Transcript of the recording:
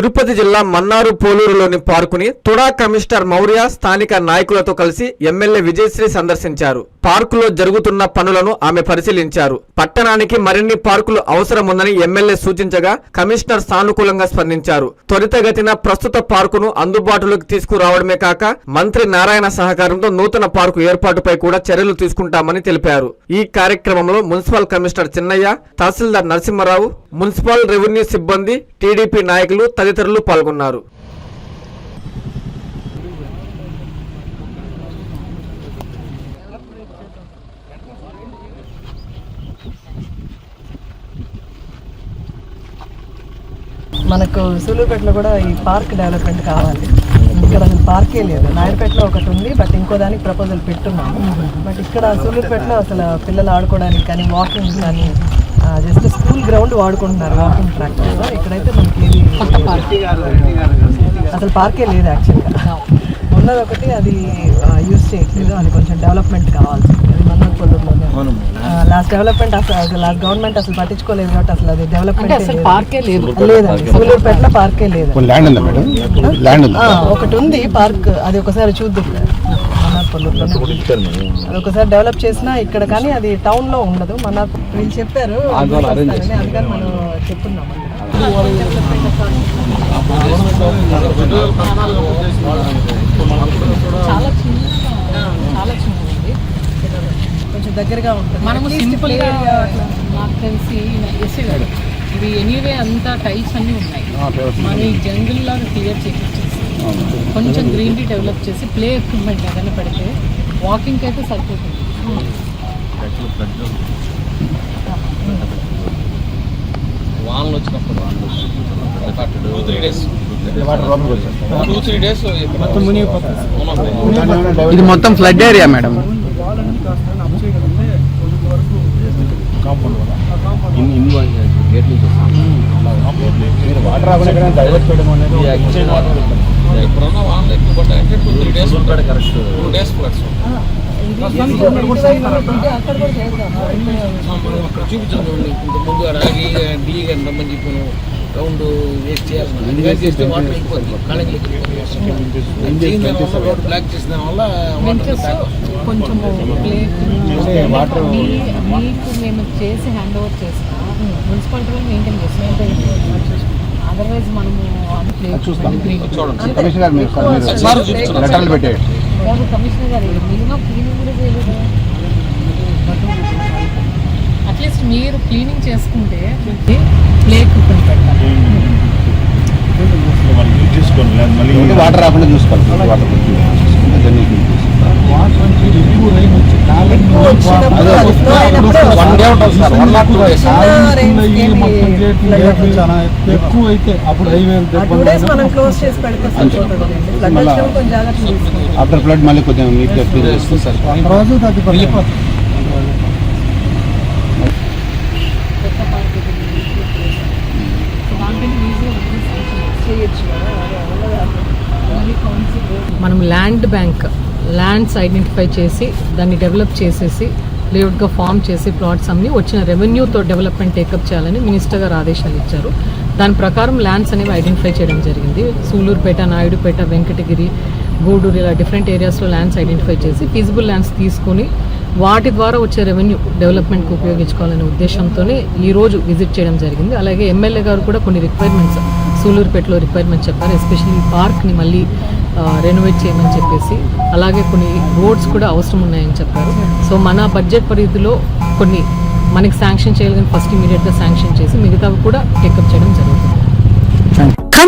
తిరుపతి జిల్లా మన్నారు పోలూరులోని పార్కుని తుడా కమిషనర్ మౌర్య స్థానిక నాయకులతో కలిసి ఎమ్మెల్యే విజయశ్రీ సందర్శించారు. పార్కులో జరుగుతున్న పనులను ఆమె పరిశీలించారు. పట్టణానికి మరిన్ని పార్కులు అవసరముందని ఎమ్మెల్యే సూచించగా కమిషనర్ సానుకూలంగా స్పందించారు. త్వరితగతిన ప్రస్తుత పార్కును అందుబాటులోకి తీసుకురావడమే కాక మంత్రి నారాయణ సహకారంతో నూతన పార్కు ఏర్పాటుపై కూడా చర్యలు తీసుకుంటామని తెలిపారు. ఈ కార్యక్రమంలో మున్సిపల్ కమిషనర్ చిన్నయ్య తహసీల్దార్ నరసింహారావు మున్సిపల్ రెవెన్యూ సిబ్బంది టీడీపీ నాయకులు తదితరులు పాల్గొన్నారు. మనకు సూలూరుపేటలో కూడా ఈ పార్క్ డెవలప్మెంట్ కావాలి. ఇక్కడ అసలు పార్కే లేదు. నాయుడుపేటలో ఒకటి ఉంది బట్ ఇంకో దానికి ప్రపోజల్ పెట్టున్నాము. బట్ ఇక్కడ సూలూరుపేటలో అసలు పిల్లలు ఆడుకోవడానికి కానీ వాకింగ్ కానీ జస్ట్ స్కూల్ గ్రౌండ్ వాడుకుంటున్నారు వాకింగ్ ట్రాక్ ఇక్కడైతే మనకి అసలు పార్కే లేదు యాక్చువల్గా. ఉన్నది ఒకటి అది యూజ్ చేయట్లేదు అది కొంచెం డెవలప్మెంట్ కావాలి. అది మన్నపల్లూరులోనే లాస్ట్ డెవలప్మెంట్ అసలు లాస్ట్ గవర్నమెంట్ అసలు పట్టించుకోలేదు కాబట్టి అసలు అది డెవలప్మెంట్ అసలు పార్కే లేదు. లేదండి సూలూరుపేటలో పార్కే లేదు. కొన్ని ల్యాండ్ ఉందా మేడం? ల్యాండ్ ఉందా? ఆ, ఒకటి ఉంది పార్క్. అది ఒకసారి చూద్దాం. అది ఒకసారి డెవలప్ చేసినా ఇక్కడ కానీ అది టౌన్లో ఉండదు. మన వీళ్ళు చెప్పారు అందుకని మనం చెప్తున్నాం చాలా చిన్నగా చాలా చిన్నది కొంచెం దగ్గరగా ఉంటుంది. మనము At least సింపుల్గా play area నాకు తెలిసి ఎస్సీ గారు ఇది ఎనీవే అంతా టైల్స్ అన్నీ ఉన్నాయి. మన ఈ జంగిల్ లాగా క్లియర్ చేసి కొంచెం గ్రీనరీ డెవలప్ చేసి ప్లే ఎక్విప్మెంట్ ఏదైనా పెడితే వాకింగ్కి అయితే సరిపోతుంది. వానలు వచ్చినప్పుడు two three days two three days ఇది మొత్తం ఫ్లడ్ ఏరియా మేడం వాటర్ రాకుండా డైవర్ట్ చేయడం అనేది ఇప్పుడున్న వానలు ఎక్కువ పడ్డాయంటే టూ త్రీ డేస్ ఉంటాడు. కరెక్ట్. టూ డేస్ ఫ్లడ్స్ అక్కడ చూపించాం చూడండి. ఇంత ముందు డీ రమ్మని చెప్పాను రౌండ్ వేస్ట్ చేయాలి వేస్ట్ చేస్తే వాటర్ వెళ్ళిపోతుంది. కాళ్ళకి రోడ్ బ్లాక్ చేసిన వల్ల బెంచెస్ వాటర్ కొంచెం ప్లే వాటర్ మీకు మేము చేసి హ్యాండ్ ఓవర్ చేస్తాం. మున్సిపాలిటీ మెయింటైన్ చేస్తాం. అదర్వైజ్ మనము అది ప్లే చూడండి. కమిషనర్ గారు మీరు సార్ మీరు లెటర్లు పెట్టేయండి. బాబు కమిషనర్ గారు మినిమం క్లీనింగ్ కూడా చేయలేదు. అట్లీస్ట్ మీరు క్లీనింగ్ చేసుకుంటే ప్లే ఎక్విప్మెంట్ పెట్టాలి వాటర్ రాకుండా చూసుకోవాలి. వాటర్ చూసుకుంటే దాన్ని అదే వన్ డే ఉంటుంది sir one not two days ఎక్కువ అయితే అప్పుడు హైవే టూ డేస్ మనం క్లోజ్ చేసి పెడితే సరిపోతుంది ఫ్లడ్ వచ్చినప్పుడు కొంచెం జాగ్రత్త తీసుకోవాలి ఆఫ్టర్ ఫ్లడ్ మళ్ళీ కొంచెం నీట్గా క్లీన్ చేస్తే సార్ రోజు. మనం ల్యాండ్ బ్యాంక్ ల్యాండ్స్ ఐడెంటిఫై చేసి దాన్ని డెవలప్ చేసేసి లేఅవుట్గా ఫామ్ చేసి ప్లాట్స్ అన్ని వచ్చిన రెవెన్యూతో డెవలప్మెంట్ టేకప్ చేయాలని మినిస్టర్ గారు ఆదేశాలు ఇచ్చారు. దాని ప్రకారం ల్యాండ్స్ అనేవి ఐడెంటిఫై చేయడం జరిగింది. సూలూరుపేట నాయుడుపేట వెంకటగిరి గూడూరు ఇలా డిఫరెంట్ ఏరియాస్లో ల్యాండ్స్ ఐడెంటిఫై చేసి ఫీజిబుల్ ల్యాండ్స్ తీసుకుని వాటి ద్వారా వచ్చే రెవెన్యూ డెవలప్మెంట్కి ఉపయోగించుకోవాలనే ఉద్దేశంతోనే ఈ రోజు విజిట్ చేయడం జరిగింది. అలాగే ఎమ్మెల్యే గారు కూడా కొన్ని రిక్వైర్మెంట్స్ సూలూరుపేటలో రిక్వైర్మెంట్స్ చెప్పారు. ఎస్పెషల్లీ పార్క్ని మళ్ళీ రెనోవేట్ చేయమని చెప్పేసి. అలాగే కొన్ని రోడ్స్ కూడా అవసరం ఉన్నాయని చెప్పారు. సో మన బడ్జెట్ పరిధిలో కొన్ని మనకి శాంక్షన్ చేయాలి ఫస్ట్ ఇమీడియట్గా శాంక్షన్ చేసి మిగతావి కూడా టేకప్ చేయడం జరుగుతుంది.